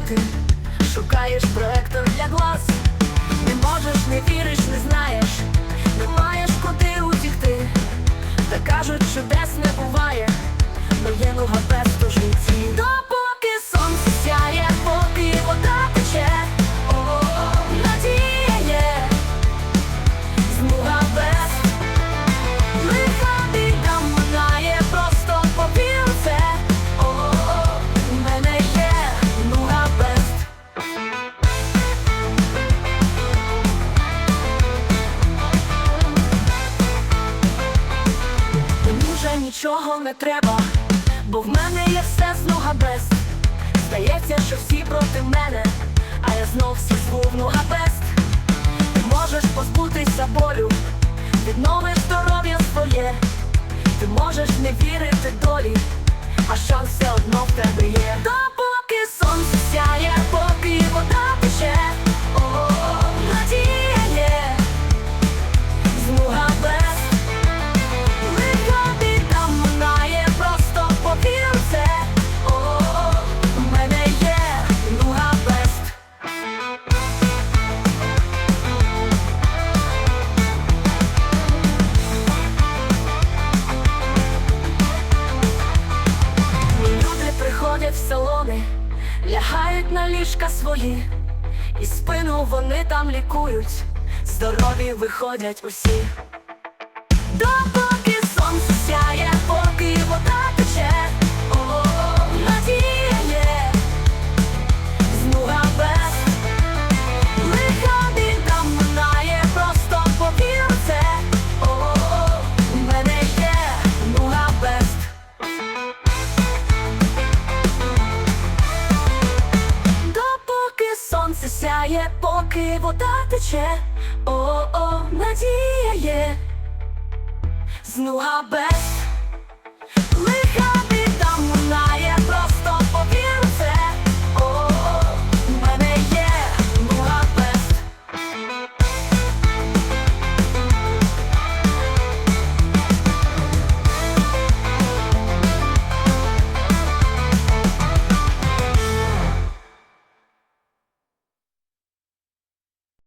бути, шукаєш проектор для глаз. Не можеш, не віриш, не знаєш, не маєш куди утікти. Та кажуть, чудес не буває, но є нуга без житті. Допоки сонце сяє, поки вода тече, о, надія є, змуга нічого не треба, бо в мене є все з нуга без. Здається, що всі проти мене, а я знов всі звув в нуга бест. Ти можеш позбутися болю, відновиш здоров'я своє. Ти можеш не вірити долі, а шанс все одно в тебе лягають на ліжка свої, і спину вони там лікують, здорові виходять усі. Допоки сонце сяє, поки вода тече, о, о, надія є, знуга без.